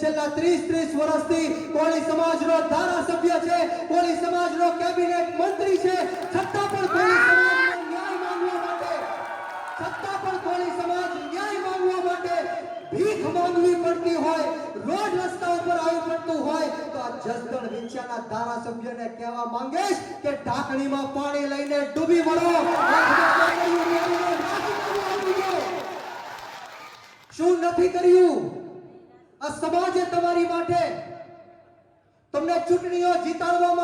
છેલ્લા ત્રીસ ત્રીસ વર્ષથી કોળી સમાજનો ધારાસભ્ય છે, કોળી સમાજનો કેબિનેટ મંત્રી છે. છતાં પણ કોળી સમાજનો ન્યાય માંગવા માટે, છતાં પણ કોળી સમાજ ન્યાય માંગવા માટે ભીખ માંગવી પડતી હોય રોડ રસ્તા ઉપર આવવું પડતું હોય, તો આ જસદણ વિંછાના ધારાસભ્યને કહેવા માંગીશ કે ઢાંકણીમાં પાણી લઈને ડૂબી મળો શું નથી કર્યું? આ સમાજે તમારી માટે. તમને ચૂંટણીઓ જીતાડવા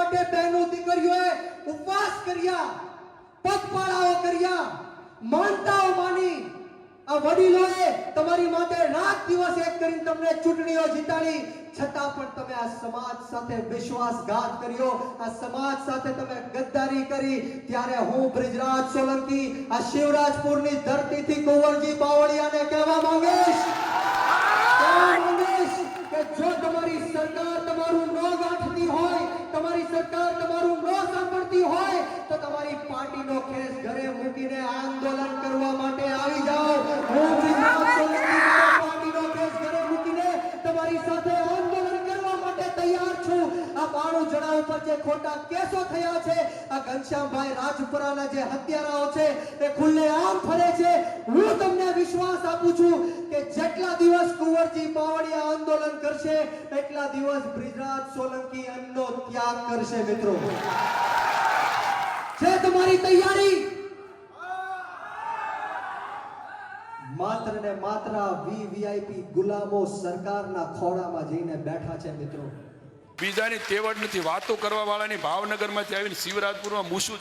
જીતાડી. છતાં પણ તમે આ સમાજ સાથે વિશ્વાસઘાત કર્યો. આ સમાજ સાથે તમે ગદ્દારી કરી. ત્યારે હું બ્રિજરાજ સોલંકી આ શિવરાજપુરની ધરતીથી કુંવરજી બાવળિયાને કહેવા માંગીશ તમારી સરકાર તમારું ન સાંભળતી હોય તો તમારી પાર્ટીનો ખેસ ઘરે મૂકીને આંદોલન કરવા માટે આવી જાઓ. પાર્ટીનો ખેસ ઘરે મૂકીને તમારી સાથે આંદોલન કરવા માટે તૈયાર છું. આ બાણું જણા ઉપર જે ખોટા કેસો થયા છે, આ ઘનશ્યામભાઈ રાજપુરાના જે હત્યારાઓ છે, તે ખુલ્લે આમ ફરે છે હું તમને વિશ્વાસ આપું છું કે જેટલા દિવસ કુંવરજી બાવળિયા આંદોલન કરશે, એટલા દિવસ બ્રિજરાજ સોલંકી એમનો ત્યાગ કરશે, મિત્રો. છે તમારી તૈયારી? માત્ર ને માત્ર વીવીઆઈપી ગુલામો સરકારના ખોળામાં જઈને બેઠા છે, મિત્રો. બીજાની તેવડ નથી. વાતો કરવા વાળાની ભાવનગરમાંથી આવીને શિવરાજપુરમાં મૂસું